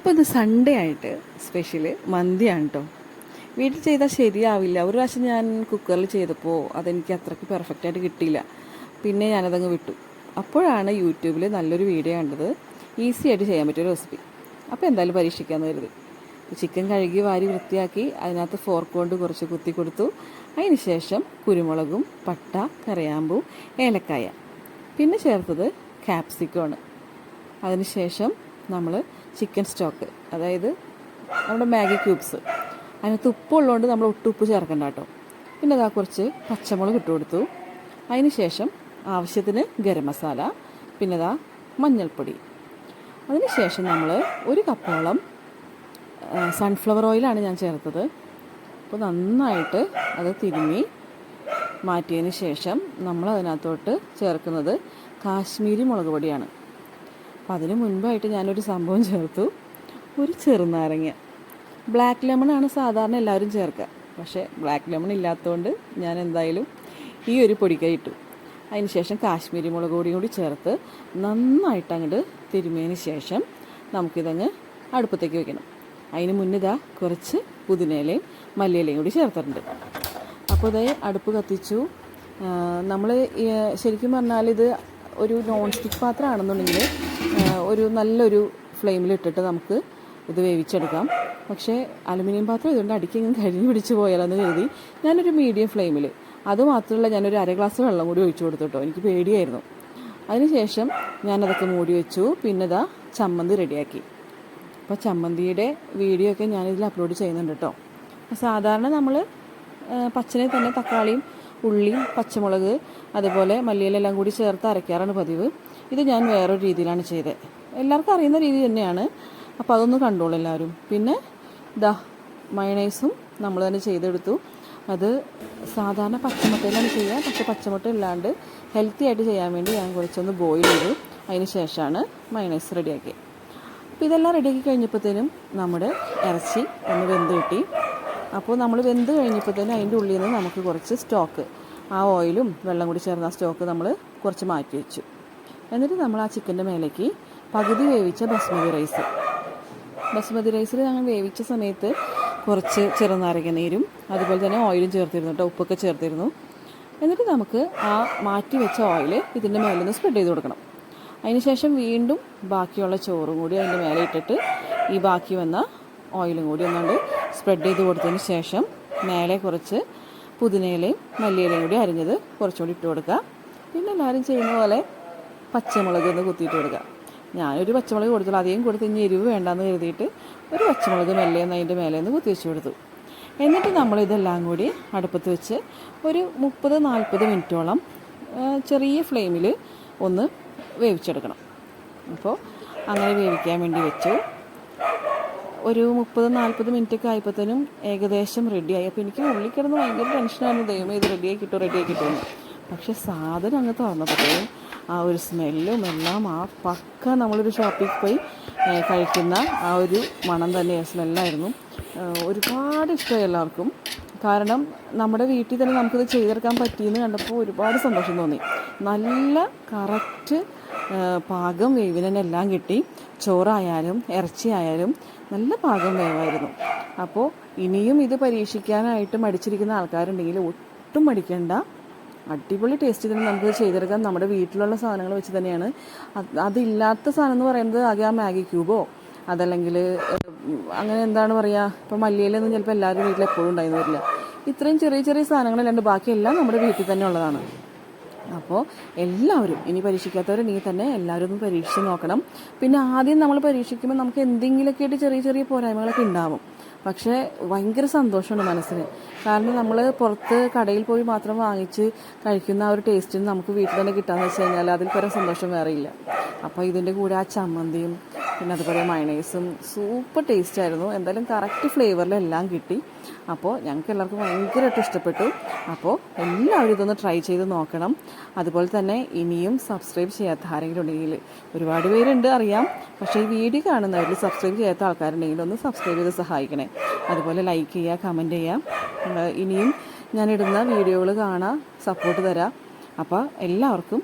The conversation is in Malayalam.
അപ്പോൾ ഇത് സൺഡേ ആയിട്ട് സ്പെഷ്യൽ മന്തിയാണ് കേട്ടോ വീട്ടിൽ ചെയ്താൽ ശരിയാവില്ല. ഒരു പ്രാവശ്യം ഞാൻ കുക്കറിൽ ചെയ്തപ്പോൾ അതെനിക്ക് അത്രയ്ക്ക് പെർഫെക്റ്റ് ആയിട്ട് കിട്ടിയില്ല. പിന്നെ ഞാനതങ്ങ് വിട്ടു. അപ്പോഴാണ് യൂട്യൂബിൽ നല്ലൊരു വീഡിയോ കണ്ടത്. ഈസി ആയിട്ട് ചെയ്യാൻ പറ്റിയ റെസിപ്പി അപ്പോൾ എന്തായാലും പരീക്ഷിക്കാമെന്ന് കരുതി. ചിക്കൻ കഴുകി വാരി വൃത്തിയാക്കി അതിനകത്ത് ഫോർക്ക് കൊണ്ട് കുറച്ച് കുത്തി കൊടുത്തു. അതിന് ശേഷം കുരുമുളകും പട്ട കറിയാമ്പൂ ഏലക്കായ. പിന്നെ ചേർത്തത് ക്യാപ്സിക്കമാണ് അതിനുശേഷം നമ്മൾ ചിക്കൻ സ്റ്റോക്ക് അതായത് നമ്മുടെ മാഗി ക്യൂബ്സ് അതിനകത്ത് ഉപ്പുള്ളതുകൊണ്ട് നമ്മൾ ഒട്ടും ഉപ്പ് ചേർക്കണ്ട കേട്ടോ. പിന്നെ അതാ കുറച്ച് പച്ചമുളക് ഇട്ട് കൊടുത്തു. അതിന് ശേഷം ആവശ്യത്തിന് ഗരം മസാല പിന്നെ അതാ മഞ്ഞൾപ്പൊടി. അതിന് ശേഷം നമ്മൾ ഒരു കപ്പോളം സൺഫ്ലവർ ഓയിലാണ് ഞാൻ ചേർത്തത്. അപ്പോൾ നന്നായിട്ട് അത് തിരുമ്മി മാറ്റിയതിന് ശേഷം നമ്മൾ അതിനകത്തോട്ട് ചേർക്കുന്നത് കാശ്മീരി മുളക് പൊടിയാണ്. അപ്പം അതിന് മുൻപായിട്ട് ഞാനൊരു സംഭവം ചേർത്തു. ഒരു ചെറുനാരങ്ങ. ബ്ലാക്ക് ലെമൺ ആണ് സാധാരണ എല്ലാവരും ചേർക്കുക. പക്ഷേ ബ്ലാക്ക് ലെമൺ ഇല്ലാത്തതുകൊണ്ട് ഞാൻ എന്തായാലും ഈ ഒരു പൊടിക്കൈ ഇട്ടു. അതിന് ശേഷം കാശ്മീരി മുളക് പൊടിയും കൂടി ചേർത്ത് നന്നായിട്ട് അങ്ങോട്ട് തിരുമിയതിന് ശേഷം നമുക്കിതങ്ങ് അടുപ്പത്തേക്ക് വെക്കണം. അതിന് മുന്നിതാ കുറച്ച് പുതിനയിലയും മല്ലിയിലയും കൂടി ചേർത്തിട്ടുണ്ട്. അപ്പോൾ ഇതേ അടുപ്പ് കത്തിച്ചു. നമ്മൾ ശരിക്കും പറഞ്ഞാൽ ഇത് ഒരു നോൺ സ്റ്റിക്ക് പാത്രമാണെന്നുണ്ടെങ്കിൽ ഒരു നല്ലൊരു ഫ്ലെയിമിലിട്ടിട്ട് നമുക്ക് ഇത് വേവിച്ചെടുക്കാം. പക്ഷേ അലുമിനിയം പാത്രം ഇതുകൊണ്ട് അടിക്കെങ്കിലും കരിഞ്ഞു പിടിച്ച് പോയാലെന്ന് കരുതി ഞാനൊരു മീഡിയം ഫ്ലെയിമിൽ അതുമാത്രമല്ല ഞാനൊരു അര ഗ്ലാസ് വെള്ളം കൂടി ഒഴിച്ചു കൊടുത്തു കേട്ടോ എനിക്ക് പേടിയായിരുന്നു. അതിനുശേഷം ഞാനതൊക്കെ മൂടി വെച്ചു. പിന്നെ ഇതാ ചമ്മന്തി റെഡിയാക്കി. അപ്പോൾ ചമ്മന്തിയുടെ വീഡിയോ ഒക്കെ ഞാനിതിൽ അപ്ലോഡ് ചെയ്യുന്നുണ്ട് കേട്ടോ സാധാരണ നമ്മൾ പച്ചനെ തന്നെ തക്കാളിയും ഉള്ളിയും പച്ചമുളക് അതുപോലെ മല്ലിയിലെല്ലാം കൂടി ചേർത്ത് അരയ്ക്കാറാണ് പതിവ്. ഇത് ഞാൻ വേറൊരു രീതിയിലാണ് ചെയ്തത് എല്ലാവർക്കും അറിയുന്ന രീതി തന്നെയാണ്. അപ്പോൾ അതൊന്ന് കണ്ടോളൂ എല്ലാവരും. പിന്നെ ദ മയണൈസും നമ്മൾ തന്നെ ചെയ്തെടുത്തു. അത് സാധാരണ പച്ചമുട്ടയിലാണ് ചെയ്യുക. പക്ഷേ പച്ചമുട്ട ഇല്ലാണ്ട് ഹെൽത്തി ആയിട്ട് ചെയ്യാൻ വേണ്ടി ഞാൻ കുറച്ചൊന്ന് ബോയിൽ ചെയ്തു. അതിന് ശേഷമാണ് മയണൈസ് റെഡിയാക്കിയത് അപ്പോൾ ഇതെല്ലാം റെഡിയാക്കി കഴിഞ്ഞപ്പോഴത്തേനും നമ്മുടെ ഇറച്ചി ഒന്ന് വെന്ത് കിട്ടി. അപ്പോൾ നമ്മൾ വെന്ത് കഴിഞ്ഞപ്പോഴത്തേനും അതിന്റെ ഉള്ളിൽ നിന്ന് നമുക്ക് കുറച്ച് സ്റ്റോക്ക് ആ ഓയിലും വെള്ളം കൂടി ചേർന്ന സ്റ്റോക്ക് നമ്മൾ കുറച്ച് മാറ്റി വെച്ചു. എന്നിട്ട് നമ്മൾ ആ ചിക്കന്റെ മേലേക്ക് പകുതി വേവിച്ച ബസ്മതി റൈസ്. ബസ്മതി റൈസിൽ ഞങ്ങൾ വേവിച്ച സമയത്ത് കുറച്ച് ചെറുനാരങ്ങ നീരും അതുപോലെ തന്നെ ഓയിലും ചേർത്തിരുന്നു കേട്ടോ ഉപ്പൊക്കെ ചേർത്തിരുന്നു. എന്നിട്ട് നമുക്ക് ആ മാറ്റി വെച്ച ഓയിൽ ഇതിന്റെ മേലെ നിന്ന് സ്പ്രെഡ് ചെയ്ത് കൊടുക്കണം. അതിനുശേഷം വീണ്ടും ബാക്കിയുള്ള ചോറും കൂടി അതിന്റെ മേലെ ഇട്ടിട്ട് ഈ ബാക്കി വന്ന ഓയിലും കൂടി ഒന്നുകൊണ്ട് സ്പ്രെഡ് ചെയ്ത് കൊടുത്തതിന് ശേഷം മേലെ കുറച്ച് പുതിനയിലയും മല്ലിയിലയും കൂടി അരിഞ്ഞത് കുറച്ചുകൂടി ഇട്ട് കൊടുക്കുക. പിന്നെ എല്ലാവരും ചെയ്യുന്ന പോലെ പച്ചമുളക് ഒന്ന് കുത്തിയിട്ട് കൊടുക്കുക ഞാനൊരു പച്ചമുളക് കൊടുത്തുള്ളൂ അധികം കൊടുത്ത് ഇനി എരിവ് വേണ്ടാന്ന് കരുതിയിട്ട് ഒരു പച്ചമുളക് മെല്ലേന്ന് അതിന്റെ മേലെ ഒന്ന് കുത്തി വെച്ച് കൊടുത്തു. എന്നിട്ട് നമ്മൾ ഇതെല്ലാം കൂടി അടുപ്പത്ത് വെച്ച് ഒരു മുപ്പത് നാൽപ്പത് മിനിറ്റോളം ചെറിയ ഫ്ലെയിമിൽ ഒന്ന് വേവിച്ചെടുക്കണം. അപ്പോൾ അങ്ങനെ വേവിക്കാൻ വേണ്ടി വെച്ചു. ഒരു മുപ്പത് നാൽപ്പത് മിനിറ്റ് ഒക്കെ ആയപ്പോഴത്തേനും ഏകദേശം റെഡിയായി അപ്പോൾ എനിക്ക് ഉള്ളിൽ കിടന്ന് ഭയങ്കര ടെൻഷനായിരുന്നു ദൈവമേ ഇത് റെഡിയായി കിട്ടുമോ? റെഡിയായി കിട്ടുമെന്ന് പക്ഷേ സാധനം അങ്ങ് തുറന്നപ്പോഴത്തേനും ആ ഒരു സ്മെല്ലും എല്ലാം ആ പക്ക നമ്മളൊരു ഷോപ്പിൽ പോയി കഴിക്കുന്ന ആ ഒരു മണം തന്നെ സ്മെല്ലായിരുന്നു. ഒരുപാട് ഇഷ്ടമായി എല്ലാവർക്കും. കാരണം നമ്മുടെ വീട്ടിൽ തന്നെ നമുക്കിത് ചെയ്തെടുക്കാൻ പറ്റിയെന്ന് കണ്ടപ്പോൾ ഒരുപാട് സന്തോഷം തോന്നി. നല്ല കറക്റ്റ് പാകം വേവിനെല്ലാം കിട്ടി. ചോറായാലും ഇറച്ചിയായാലും നല്ല പാകം വേവായിരുന്നു. അപ്പോൾ ഇനിയും ഇത് പരീക്ഷിക്കാനായിട്ട് മടിച്ചിരിക്കുന്ന ആൾക്കാരുണ്ടെങ്കിൽ ഒട്ടും മടിക്കേണ്ട. അടിപൊളി ടേസ്റ്റ് തന്നെ നമുക്ക് ചെയ്തെടുക്കാം. നമ്മുടെ വീട്ടിലുള്ള സാധനങ്ങൾ വെച്ച് തന്നെയാണ്. അതില്ലാത്ത സാധനം എന്ന് പറയുന്നത് ആകെ ആ മാഗി ക്യൂബോ അതല്ലെങ്കിൽ അങ്ങനെ എന്താണ് പറയുക ഇപ്പോൾ മല്ലിയിലൊന്നും ചിലപ്പോൾ എല്ലാവരും വീട്ടിൽ എപ്പോഴും ഉണ്ടായിരുന്നു വരില്ല. ഇത്രയും ചെറിയ ചെറിയ സാധനങ്ങളല്ലാണ്ട് ബാക്കിയെല്ലാം നമ്മുടെ വീട്ടിൽ തന്നെ ഉള്ളതാണ്. അപ്പോൾ എല്ലാവരും ഇനി പരീക്ഷിക്കാത്തവരുണ്ടെങ്കിൽ തന്നെ എല്ലാവരും ഒന്ന് പരീക്ഷിച്ച് നോക്കണം. പിന്നെ ആദ്യം നമ്മൾ പരീക്ഷിക്കുമ്പോൾ നമുക്ക് എന്തെങ്കിലുമൊക്കെ ആയിട്ട് ചെറിയ ചെറിയ പോരായ്മകളൊക്കെ ഉണ്ടാവും. പക്ഷേ ഭയങ്കര സന്തോഷമാണ് മനസ്സിന്. കാരണം നമ്മൾ പുറത്ത് കടയിൽ പോയി മാത്രം വാങ്ങിച്ച് കഴിക്കുന്ന ആ ഒരു ടേസ്റ്റിന് നമുക്ക് വീട്ടിൽ തന്നെ കിട്ടാന്ന് വെച്ച് കഴിഞ്ഞാൽ അതിൽ പരം സന്തോഷം വേറെ ഇല്ല അപ്പോൾ ഇതിന്റെ കൂടെ ആ ചമ്മന്തിയും പിന്നെ അതുപോലെ മയണൈസും സൂപ്പർ ടേസ്റ്റ് ആയിരുന്നു എന്തായാലും കറക്റ്റ് ഫ്ലേവറിലെല്ലാം കിട്ടി. അപ്പോൾ ഞങ്ങൾക്ക് എല്ലാവർക്കും ഭയങ്കരമായിട്ട് ഇഷ്ടപ്പെട്ടു. അപ്പോൾ എല്ലാവരും ഇതൊന്ന് ട്രൈ ചെയ്ത് നോക്കണം. അതുപോലെ തന്നെ ഇനിയും സബ്സ്ക്രൈബ് ചെയ്യാത്ത ആരെങ്കിലും ഉണ്ടെങ്കിൽ ഒരുപാട് പേരുണ്ട് അറിയാം. പക്ഷേ ഈ വീഡിയോ കാണുന്നവരിൽ സബ്സ്ക്രൈബ് ചെയ്യാത്ത ആൾക്കാരുണ്ടെങ്കിൽ ഒന്ന് സബ്സ്ക്രൈബ് ചെയ്ത് സഹായിക്കണേ. അതുപോലെ ലൈക്ക് ചെയ്യുക കമന്റ് ചെയ്യുക. ഇനിയും ഞാനിടുന്ന വീഡിയോകൾ കാണാൻ സപ്പോർട്ട് തരാം. അപ്പോൾ എല്ലാവർക്കും